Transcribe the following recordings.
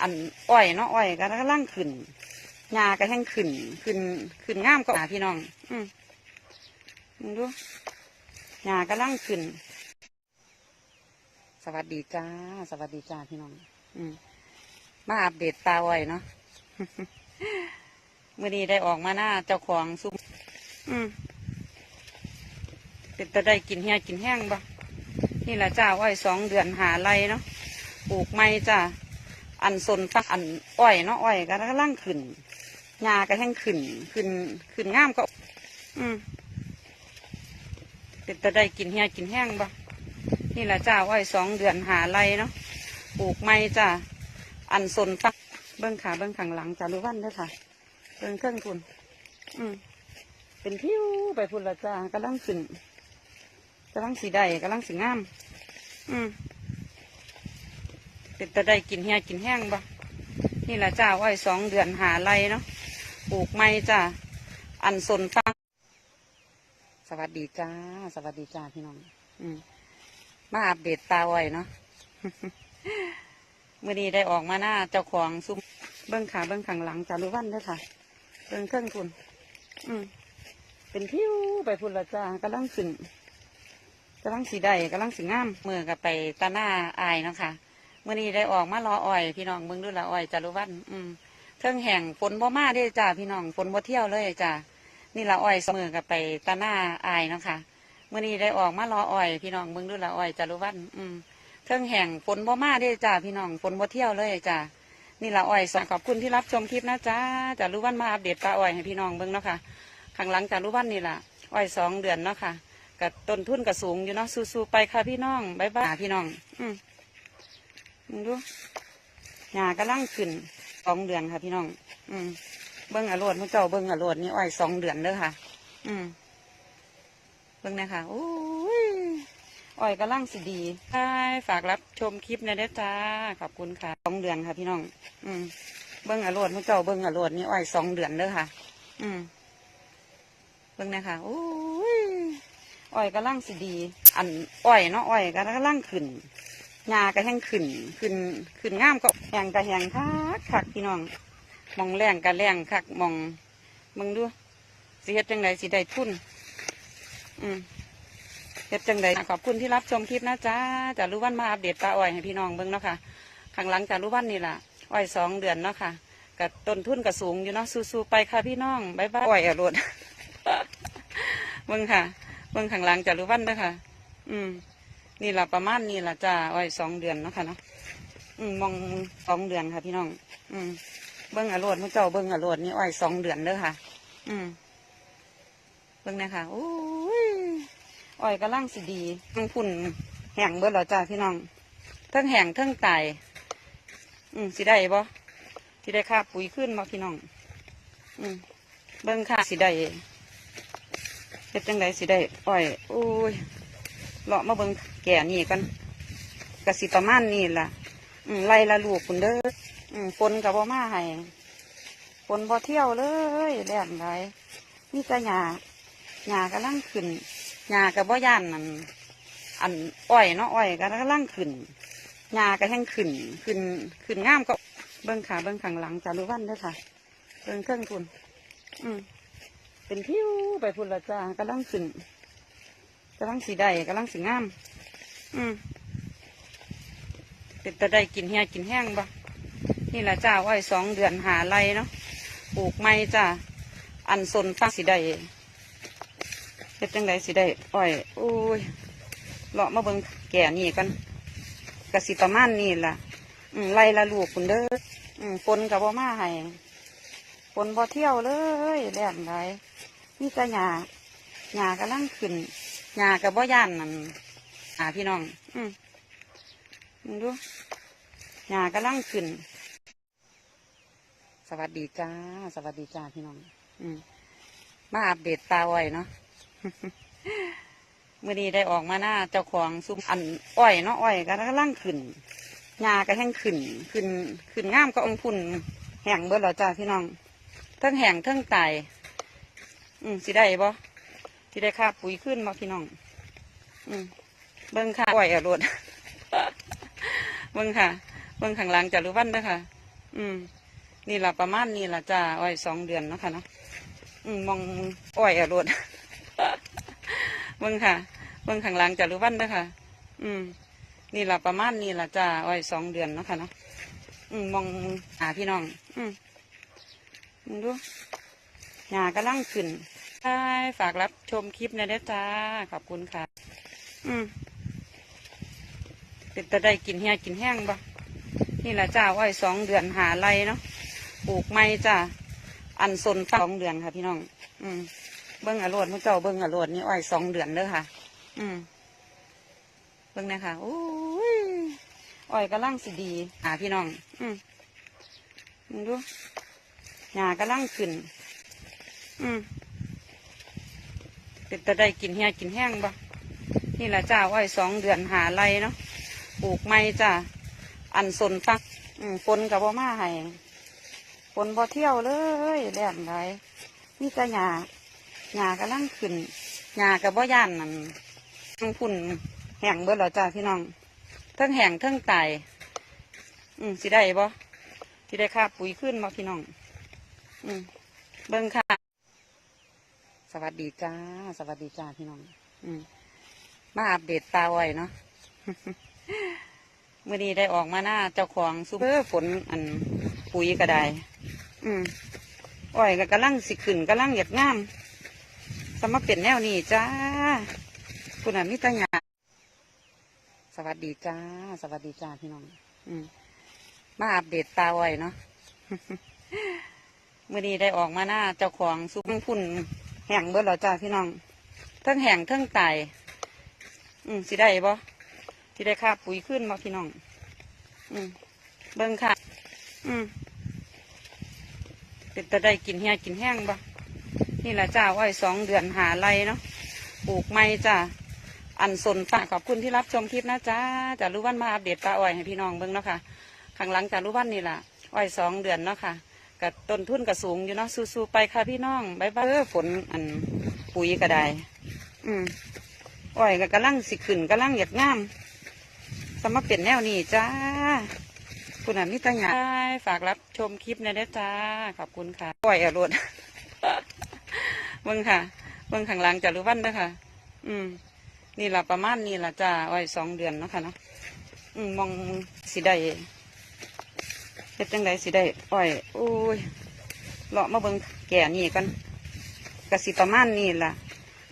อันอ้อยเนาะอ้อยก็กำลังขึ้นหญ้าก็แห้งขึ้น ขึ้นขึ้นงามก็หาพี่น้อง อืมมึงดูหญ้ากำลังขึ้น สวัสดีจ้า สวัสดีจ้าพี่น้อง อืมมาอัปเดตตาอ้อยเนาะเมื่อนี้ได้ออกมาหน้าเจ้าของซุ้มอืมเป็นตะได้กินเฮียกินแห้งบ่นี่แหละจ้าอ้อยสองเดือนหาไรเนาะปลูกไม้จ้า อันสนฟักอันอ้อยเนาะอ้อยก็กำลังขึ้นหญ้าก็แห้งขึ้น ขึ้นขึ้นงามก็ อืมเป็นตะได้กินเฮียกินแห้งบ่นี่แหละจ้าอ้อยสองเดือนหาไรเนาะปลูกไม้จ้าอันสนฟักเบิ้องขาเบิ้องข้างหลังจ้ารู้วันเด้ค่ะเดินเครื่องคุณอืมเป็นผิวไปพุ่นละจ้ากำลังขึ้นกำลังสีได้กำลังสีงาม อืม เป็นตะได้กินเฮียกินแห้งบ่นี่แหละจ้าอ้อยสองเดือนหาไรเนาะปลูกไม้จ้าอันสนฟังสวัสดีจ้า สวัสดีจ้าพี่น้อง อืมมาอัปเดตตาอ้อยเนาะเมื่อนี้ได้ออกมาหน้าเจ้าของซุ้มเบิ้องขาเบิ้องข้างหลังจารู้วันเด้ค่ะเดินเครื่องคุณอืมเป็นผิวไปพุ่นละจ้ากำลังขึ้นกำลังสีได้กำลังสีงามมือกับไปตาหน้าอายเนาะค่ะ มื่อนี้ได้ออกมารออ้อย พี่น้องเบิ่งดูละอ้อยจารุวันอืมเทิงแห่งฝนบ่มาเด้จ้าพี่น้องฝนบ่เที่ยวเลยจ้านี่ละอ้อยเสมอกับไปตาหน้าอายนะคะเมื่อนี้ได้ออกมารออ้อย พี่น้องเบิ่งดูละอ้อยจารุวันอืมเทิงแห่งฝนบ่มาเด้จ้าพี่น้องฝนบ่เที่ยวเลยจ้านี่ละอ้อยสขอบคุณที่รับชมคลิปนะจ้าจะรู้วันมาอัปเดตปลาอ้อยให้พี่น้องเบิ่งเนาะค่ะข้างหลังจะรู้วันนี่ละอ้อยสองเดือนเนาะค่ะกับต้นทุนกับสูงอยู่เนาะสู้ๆไปค่ะพี่น้องบายบายพี่น้อง อืม มึงดูหญ้ากำลังขึ้นสองเดือนค่ะ พี่น้อง อืมเบิ้งอรวดพระเจ้าเบิ้งอรวดนี่อ้อยสองเดือนเด้อค่ะ อืมเบิ้งนะคะโอ้ยอ้อยกำลังสิดีใช่ฝากรับชมคลิปนะเด้อจ้าขอบคุณค่ะสองเดือนค่ะ พี่น้อง อืมเบิ้งอรวดพระเจ้าเบิ้งอรวดนี่อ้อยสองเดือนเด้อค่ะ อืมเบิ้งนะคะโอ้ยอ้อยกำลังสิดี อันอ้อยเนาะอ้อยก็กำลังขึ้น หญ้าก็แห้งขึ้นขึ้นขึ้นงามก็แหงก็แหงคักคักพี่น้องมองแรงก็แรงคักมองมึงดูสิเฮ็ดจังไดสิได้ทุนอืมเฮ็ดจังใดขอบคุณที่รับชมคลิปนะจ้าจะรู้วันมาอัปเดตปลาอ้อยให้พี่น้องเบิ่งเนาะค่ะข้างหลังจะรู้วันนี่ล่ะอ้อยสองเดือนเนาะค่ะกับต้นทุนกับสูงอยู่เนาะสู้ๆไปค่ะพี่น้องบายบายอ้อยอรวดเบิ่งค่ะเบิ่งข้างหลังจะรู้วันเด้อค่ะ อืม นี่ละประมาณนี่ละจ้าอ้อยสองเดือนเนาะค่ะเนาะอืมมองสองเดือนค่ะ พี่น้อง อืมเบิ่งอรวดพระเจ้าเบิ่งอรวดนี่อ้อยสองเดือนเด้อค่ะ อืมเบิ่งนะคะโอ้ยอ้อยกำลังสิดีทั้งพุ่นแห้งเบิดแล้วจ้าพี่น้องเทั้งแห้งเทั้งตอืมสิได้บ่สิได้ค่าปุ๋ยขึ้นบ่พี่น้อง อืมเบิ่งค่าสิได้เฮ็ดจังไดสิได้อ้อยโอ้ยเลาะมาเบิ่ง ก่นี่กันกสิประมาณนี่ล่ะไล่ละลูกคุณเด้ออฝนกับบ่มาให้ฝนบ่เที่ยวเลยแรงไรนี่จะหยาหยากำลังขึ้นหญ้ากับบ่ย่านนั่นอันอ้อยเนาะอ้อยก็กำลังขึ้นหญ้าก็แห้งขึ้น ขึ้นขึ้นงามก็เบิ้งขาเบิ้งข้างหลังจะรู้วันด้อค่ะเบิ้งเครื่องคุณอืมเป็นผิวไปพุ่นละจ้ากำลังขึ้นกำลังสีได้กำลังสีงาม อืมเป็นตะได้กินเฮียกินแห้งบ่นี่แหละจ้าอ้อยสองเดือนหาไรเนาะปลูกไม้จ้าอันสนฟังสีได้เฮ็ดจังไดสิได้อ้อยโอ้ยเลาะมาเบิ่งแก่นี่กันกสิประมาณนี่ล่ะ อืมไล่ละลูกคุณเด้ออืมฝนกับบ่มาให้ฝนบ่เที่ยวเลยแรงไรนี่จะหญ้าหญ้ากำลังขึ้นหญ้ากับบ่ย่านนั่น หาพี่น้อง อืมมึงดูหญ้ากำลังขึ้น สวัสดีจ้า สวัสดีจ้าพี่น้อง อืมมาอัปเดตตาอ้อยเนาะเมื่อนี้ได้ออกมาหน้าเจ้าของซุ้มอันอ้อยเนาะอ้อยก็กำลังขึ้นหญ้าก็แห้งขึ้น ขึ้นขึ้นงามก็องพุ่นแห้งเบิดแล้วจ้าพี่น้องเทั้งแห้งเทั้งตายอืมสิได้บ่สิได้ค่าปุ๋ยขึ้นบ่พี่น้อง อืม เบิ่งค่าอ้อยอรวดเบิ่งค่ะ เบิ่งข้างหลังจะรู้วันเด้อค่ะ อืม นี่ละประมาณนี่ละจ้าอ้อยสองเดือนเนาะค่ะเนาะอืมมองอ้อยอะรดเบิ่งค่ะ เบิ่งข้างหลังจะรู้วันเด้อค่ะ อืม นี่ละประมาณนี่ละจ้าอ้อยสองเดือนเนาะค่ะเนาะอืมมองหาพี่น้อง อืมมึงดูหยากำลังขึ้นใช่ฝากรับชมคลิปนะเด้อจ้า ขอบคุณค่ะ อืม เป็นตะได้กินแห้กินแห้งบ่นี่แหละจ้าอ้อยสองเดือนหาไรเนาะปลูกไม้จ้าอันสนสองเดือนค่ะ พี่น้อง อืมเบิ้งอรวดพระเจ้าเบิ้งอรวดนี่อ้อยสองเดือนเด้อค่ะ อืมเบิ้งนะคะโอ้ยอ้อยกำลังสิดีหาพี่น้อง อืมมึงดูหญ้ากำลังขึ้น อืมเป็นตะได้กินแห้กินแห้งบ่นี่แหละจ้าอ้อยสองเดือนหาไรเนาะ ปลูกไม้จ้าอันสนฟักฝนกับบ่มาให้ฝนบ่เที่ยวเลยแดดไหลนี่ก็หญ้าหญ้ากำลังขึ้นหญ้ากับบ่ย่านนั่นทั้งพุ่นแห้งเบิดแล้วจ้าพี่น้องทั้งแห้งเทั้งตายอืมสิได้บ่สิได้ค่าปุ๋ยขึ้นบ่พี่น้อง อืมเบิ่งค่ะ สวัสดีจ้า สวัสดีจ้าพี่น้อง อืมมาอัปเดตตาไว้เนาะ มื่อนี้ได้ออกมาหน้าเจ้าของซูเปอร์ฝนอันปุ๋ยก็ได้ อืมอ้อยก็กำลังสิขึ้นกำลังหยัดงามสมาเป็นแนวนี้จ้าคุณอามิตรยาสวัสดีจ้า สวัสดีจ้าพี่น้อง อืมมาอัปเดตตาอ้อยเนาะเมื่อนี้ได้ออกมาหน้าเจ้าของซุปพุ่นแห่งเบิดแล้วจ้าพี่น้องเทั้งแห่งเทั้งตายอืมสิได้บ่ ที่ได้ค่าปุ๋ยขึ้นมาพี่น้อง อืมเบิ่งค่ะ อืมเป็นตะได้กินแห้กินแห้งบ่นี่แหละจ้าอ้อยสองเดือนหาไรเนาะปลูกไม้จ้าอันสนฝากขอบคุณที่รับชมคลิปนะจ้าจะรู้วันมาอัปเดตปลาอ้อยให้พี่น้องเบิ่งเนาะค่ะข้างหลังจะรู้วันนี่แหละอ้อยสองเดือนเนาะค่ะกับต้นทุนกับสูงอยู่เนาะสู้ๆไปค่ะพี่น้องบายบายฝนอันปุ๋ยก็ได้ อืมอ้อยก็กำลังสิขึ้นกำลังหยัดงาม สมาเป็นแนวนี้จ้าคุณอามิตรยาฝากรับชมคลิปนะเด้อจ้า ขอบคุณค่ะปล่อยอรวดเบิ่งค่ะเบิ่งข้างหลังจะรู้วันเด้อค่ะ อืม นี่ละประมาณนี่ละจ้าอ้อยสองเดือนเนาะค่ะเนาะอืมมองสิได้เฮ็ดจังไดสิได้อ้อยโอ้ยเลาะมาเบิ่งแก่นี่กันกะสิประมาณนี่ล่ะ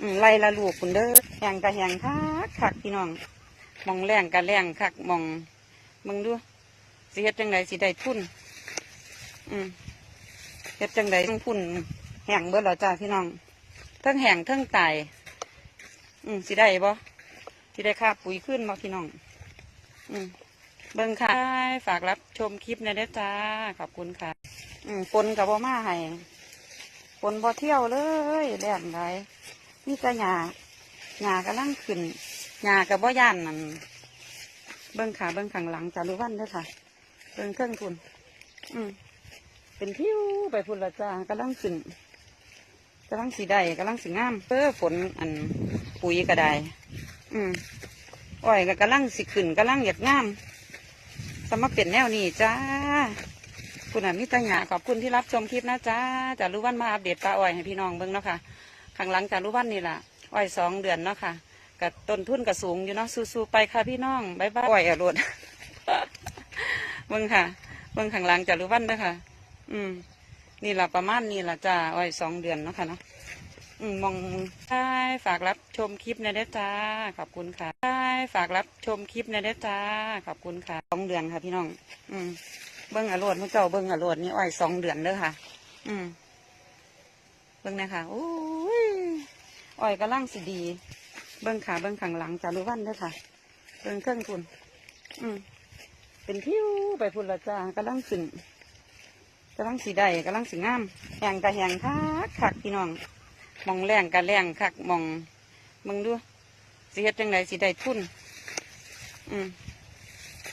อืมไล่ละลูกคุณเด้อแหงกะแหงคักคักพี่น้อง มองแรงกะแรงคักมองมึงดูสิเฮ็ดจังไดสิได้ทุนอืมเฮ็ดจังไดทั้งพุ่นแห้งเบิดแล้วจ้าพี่น้องทั้งแห้งทั้งตายอืมสิได้บ่สิได้ค่าปุ๋ยขึ้นมาพี่น้อง อืมเบิ่งค่ะฝากรับชมคลิปนะเด้อจ้าขอบคุณค่ะ อืมฝนกับบ่มาให้ฝนบ่เที่ยวเลยแดดไหลนี่ก็หญ้าหญ้ากำลังขึ้น หญ้ากับบ่ย่านนั่นเบิ้งขาเบิ้งข้างหลังจารุวันเด้อค่ะเบิ้งเครื่องคุณอืมเป็นทิวไปพุ่นละจ้ากำลังขึ้นกำลังสีได้กำลังสีงามเออฝนอันปุ๋ยก็ได้อืมอ้อยก็กำลังสิขึ้นกำลังหยัดงามสมาเป็นแนวนี้จ้าคุณอามิตรยาขอบคุณที่รับชมคลิปนะจ้าจารุวันมาอัปเดตปลาอ้อยให้พี่น้องเบิ้งเนาะค่ะข้างหลังจารุวันนี่ละอ้อยสองเดือนเนาะค่ะ กับต้นทุนกับสูงอยู่เนาะสู้ๆไปค่ะพี่น้องบายบายอ้อยอรดเบิ่งค่ะเบิ่งข้างหลังจะรู้วันด้อค่ะ อืม นี่ละประมาณนี่ละจ้าอ้อยสองเดือนเนาะค่ะเนาะอืมมองใช่ฝากรับชมคลิปนะเด้อจ้าขอบคุณค่ะใช่ฝากรับชมคลิปนะเด้อจ้าขอบคุณค่ะสองเดือนค่ะพี่น้อง อืมเบิ่งอรวดพระเจ้าเบิ่งอรวดนี่อ้อยสองเดือนเด้อค่ะ อืม เบิ่งนะคะโอ้ยอ้อยกำลังสิดี เบิ้งขาเบิ้งข้างหลังจารุวันด้อค่ะ เบิ้งเครื่องคุณอืมเป็นทิวไปพุ่นละจ้ากำลังขึ้นกำลังสีได้กำลังสีงามแหงกะแหงคักคักพี่น้องมองแรงกะแรงคักมองมึงดูสิเฮ็ดจังไดสิได้ทุนอืม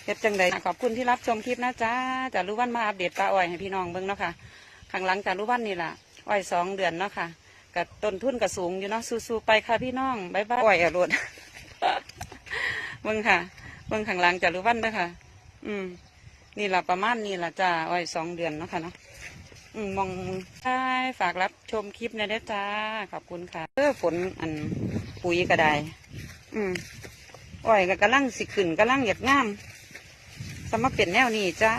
เฮ็ดจังไดขอบคุณที่รับชมคลิปนะจ้าจารุวันมาอัปเดตปลาอ้อยให้พี่น้องเบิ้งเนาะค่ะข้างหลังจารุวันนี่ล่ะอ้อยสองเดือนเนาะค่ะ กับต้นทุนกับสูงอยู่เนาะสู้ๆไปค่ะพี่น้องบายบายอ้อยอรวดเบิ่งค่ะเบิ่งข้างหลังจะรู้วันด้อค่ะ อืม นี่ละประมาณนี่ละจ้าอ้อยสองเดือนเนาะค่ะเนาะอืมมองใช่ฝากรับชมคลิปในเด้อจ้าขอบคุณค่ะเออฝนอันปุ๋ยก็ไดอืมอ้อยก็กำลังสิขึ้นกำลังอยากงามสมาเป็นแนวนี้จ้า